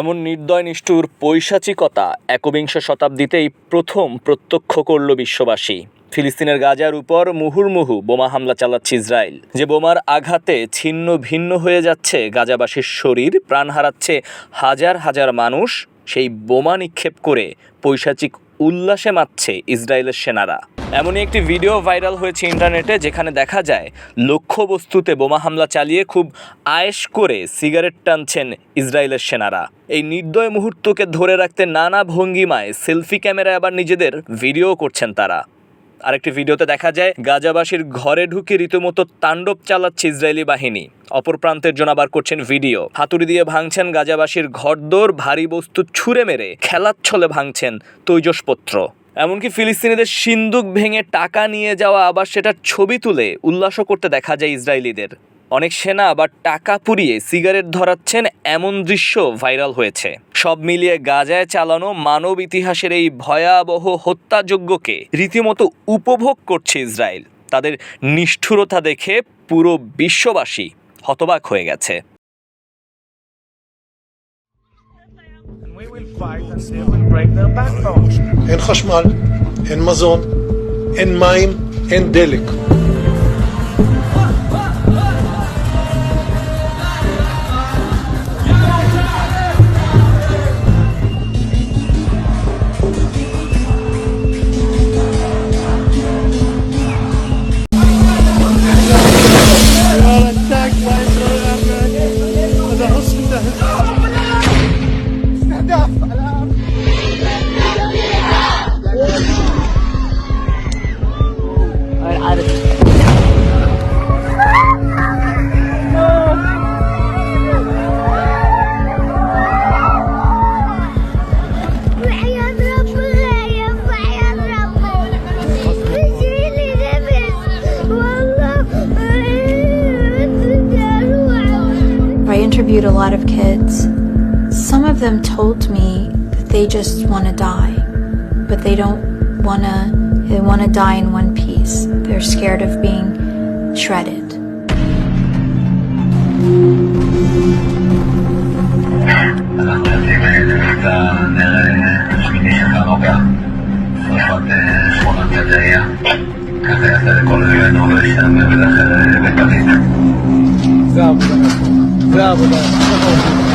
এমন নির্দয় নিষ্ঠুর পৈশাচিকতা একবিংশ শতাব্দীতেই প্রথম প্রত্যক্ষ করল বিশ্ববাসী। ফিলিস্তিনের গাজার উপর মুহুর্মুহু বোমা হামলা চালাচ্ছে ইসরায়েল। যে বোমার আঘাতে ছিন্ন ভিন্ন হয়ে যাচ্ছে গাজাবাসীর শরীর, প্রাণ হারাচ্ছে হাজার হাজার মানুষ, সেই বোমা নিক্ষেপ করে পৈশাচিক উল্লাসে মাতছে ইসরায়েলের সেনারা। এমনই একটি ভিডিও ভাইরাল হয়েছে ইন্টারনেটে যেখানে দেখা যায় লক্ষ্যবস্তুতে বোমা হামলা চালিয়ে খুব আয়েশ করে সিগারেট টানছেন ইসরায়েলের সেনারা। এই নির্দয় মুহূর্তকে ধরে রাখতে নানা ভঙ্গিমায় সেলফি ক্যামেরায় আবার নিজেদের ভিডিও করছেন তারা। আরেকটি ভিডিওতে দেখা যায়, গাজাবাসীর ঘরে ঢুকে রীতিমতো তাণ্ডব চালাচ্ছে ইসরায়েলি বাহিনী। অপর প্রান্তের জন্য আবার করছেন ভিডিও। হাতুড়ি দিয়ে ভাঙছেন গাজাবাসীর ঘরদোর, ভারী বস্তু ছুঁড়ে মেরে খেলার ছলে ভাঙছেন তৈজসপত্র। এমনকি ফিলিস্তিনিদের সিন্দুক ভেঙে টাকা নিয়ে যাওয়া আবার সেটার ছবি তুলে উল্লাসও করতে দেখা যায় ইসরায়েলিদের। অনেক সেনা আবার টাকা পুড়িয়ে সিগারেট ধরাচ্ছেন এমন দৃশ্য ভাইরাল হয়েছে। সব মিলিয়ে গাজায় চালানো মানব ইতিহাসের এই ভয়াবহ হত্যাযজ্ঞকে রীতিমতো উপভোগ করছে ইসরায়েল। তাদের নিষ্ঠুরতা দেখে পুরো বিশ্ববাসী হতবাক হয়ে গেছে। אין חשמל, אין מזון, אין מים, אין דלק. Interviewed a lot of kids. Some of them told me that they just want to die, but they don't want to, they want to die in one piece. They're scared of being shredded. Bravo. bravo.